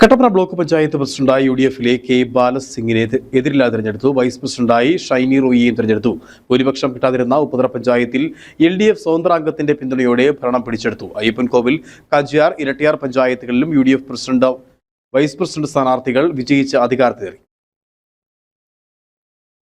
Kattappana block panchayat പ്രസിഡന്റായി U D എഫിലെ K ബാലസിംഗിനെ എതി- എതിരില്ലാതെ തിരഞ്ഞെടുത്തു. വൈസ് പ്രസിഡന്റായി ഷൈനി റോയിയെയും തിരഞ്ഞെടുത്തു. ഭൂരിപക്ഷം കിട്ടാതിരുന്ന ഉപ്പുതറ പഞ്ചായത്തിൽ എൽ ഡി എഫ് സ്വതന്ത്രാംഗത്തിന്റെ പിന്തുണയോടെ ഭരണം പിടിച്ചെടുത്തു. അയ്യപ്പൻകോവിൽ കജിയാർ ഇരട്ടിയാർ പഞ്ചായത്തുകളിലും U D F president vice president സ്ഥാനാർത്ഥികൾ വിജയിച്ച് അധികാരത്തിലേറി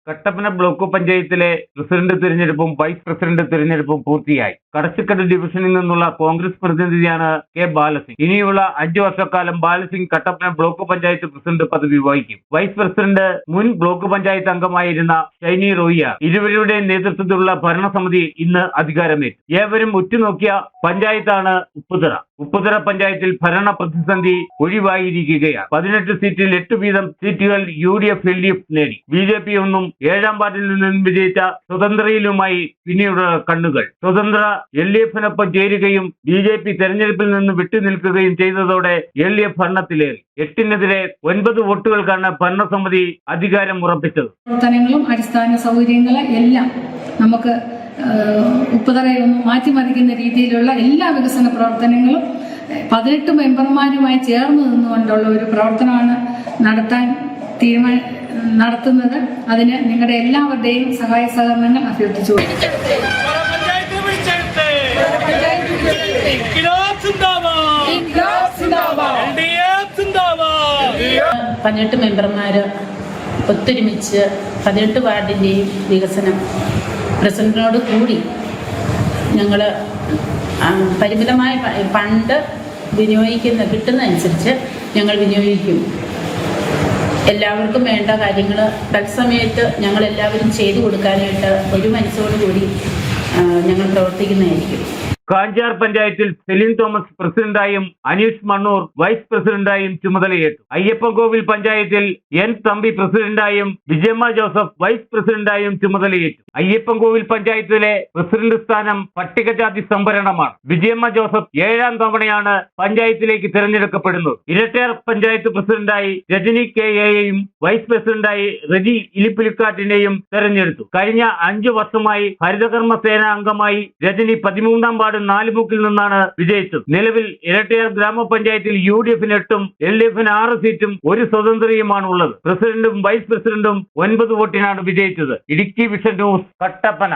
കട്ടപ്പന ബ്ലോക്ക് പഞ്ചായത്തിലെ പ്രസിഡന്റ് തിരഞ്ഞെടുപ്പും വൈസ് പ്രസിഡന്റ് തിരഞ്ഞെടുപ്പും പൂർത്തിയായി. കടച്ചിക്കട് ഡിവിഷനിൽ നിന്നുള്ള കോൺഗ്രസ് പ്രതിനിധിയാണ് കെ ബാലസിംഗ്. ഇനിയുള്ള അഞ്ചു വർഷക്കാലം ബാലസിംഗ് കട്ടപ്പന ബ്ലോക്ക് പഞ്ചായത്ത് പ്രസിഡന്റ് പദവി വഹിക്കും. വൈസ് പ്രസിഡന്റ് മുൻ ബ്ലോക്ക് പഞ്ചായത്ത് അംഗമായിരുന്ന ഷൈനി റോയിയ ഇരുവരുടെയും നേതൃത്വത്തിലുള്ള ഭരണസമിതി ഇന്ന് അധികാരമേറ്റു. ഏവരും ഉറ്റുനോക്കിയ പഞ്ചായത്താണ് ഉപ്പുതറ. ഉപ്പുതറ പഞ്ചായത്തിൽ ഭരണ പ്രതിസന്ധി ഒഴിവായിരിക്കുകയാണ്. പതിനെട്ട് സീറ്റിൽ എട്ട് വീതം സീറ്റുകൾ U D F L D F നേടി. ബി ജെ പി ഒന്നും ഏഴാം വാർഡിൽ നിന്നും വിജയിച്ച സ്വതന്ത്രയിലുമായി പിന്നീടുള്ള കണ്ണുകൾ. സ്വതന്ത്ര എൽ ഡി എഫിനൊപ്പം ചേരുകയും ബി ജെ പി തെരഞ്ഞെടുപ്പിൽ നിന്ന് വിട്ടുനിൽക്കുകയും ചെയ്തതോടെ എൽ ഡി എഫ് ഭരണത്തിലേറി എട്ടിനെതിരെ ഒൻപത് വോട്ടുകൾക്കാണ് ഭരണസമിതി അധികാരം ഉറപ്പിച്ചത്. പ്രവർത്തനങ്ങളും അടിസ്ഥാന സൗകര്യങ്ങളും എല്ലാം നമുക്ക് ഉപ്പുതറയൊന്നും മാറ്റിമറിക്കുന്ന രീതിയിലുള്ള എല്ലാ വികസന പ്രവർത്തനങ്ങളും പതിനെട്ട് മെമ്പർമാരുമായി ചേർന്ന് നിന്നുകൊണ്ടുള്ള ഒരു പ്രവർത്തനമാണ് നടത്താൻ തീരുമാന നടത്തുന്നത്. അതിന് നിങ്ങളുടെ എല്ലാവരുടെയും സഹായ സഹകരണങ്ങൾ അഭ്യർത്ഥിച്ചു പതിനെട്ട് മെമ്പർമാർ ഒത്തൊരുമിച്ച് പതിനെട്ട് വാർഡിന്റെയും വികസനം. പ്രസിഡന്റിനോട് കൂടി ഞങ്ങൾ പരിമിതമായ പണ്ട് ഫണ്ട് വിനിയോഗിക്കുന്ന കിട്ടുന്നതനുസരിച്ച് ഞങ്ങൾ വിനിയോഗിക്കും. എല്ലാവർക്കും വേണ്ട കാര്യങ്ങൾ തത്സമയത്ത് ഞങ്ങൾ എല്ലാവരും ചെയ്തു കൊടുക്കാനായിട്ട് ഒരു മനസ്സോടുകൂടി ഞങ്ങൾ പ്രവർത്തിക്കുന്നതായിരിക്കും. കാഞ്ചാർ പഞ്ചായത്തിൽ സെലിൻ തോമസ് പ്രസിഡന്റായും അനീഷ് മണ്ണൂർ വൈസ് പ്രസിഡന്റായും ചുമതലയേറ്റു. അയ്യപ്പൻകോവിൽ പഞ്ചായത്തിൽ എൻ തമ്പി പ്രസിഡന്റായും വിജയമ്മ ജോസഫ് വൈസ് പ്രസിഡന്റായും ചുമതലയേറ്റു. അയ്യപ്പൻകോവിൽ പഞ്ചായത്തിലെ പ്രസിഡന്റ് സ്ഥാനം പട്ടികജാതി സംവരണമാണ്. വിജയമ്മ ജോസഫ് ഏഴാം തവണയാണ് പഞ്ചായത്തിലേക്ക് തിരഞ്ഞെടുക്കപ്പെടുന്നത്. ഇരട്ടയാർ പഞ്ചായത്ത് പ്രസിഡന്റായി രജനി കെ എയെയും വൈസ് പ്രസിഡന്റായി റെജി ഇലിപ്പിലിക്കാട്ടിനെയും തെരഞ്ഞെടുത്തു. കഴിഞ്ഞ അഞ്ചു വർഷമായി ഹരിതകർമ്മ സേനാ അംഗമായി രജനി പതിമൂന്നാം വാർഡ് നാലുമുക്കിൽ നിന്നാണ് വിജയിച്ചത്. നിലവിൽ ഇരട്ടിയാർ ഗ്രാമപഞ്ചായത്തിൽ യു ഡി എഫിന് എട്ടും എൽ ഡി എഫിന് ആറ് സീറ്റും ഒരു സ്വതന്ത്രയുമാണ് ഉള്ളത് പ്രസിഡന്റും വൈസ് പ്രസിഡന്റും ഒൻപത് വോട്ടിനാണ് വിജയിച്ചത്. Idukki vision news Kattappana.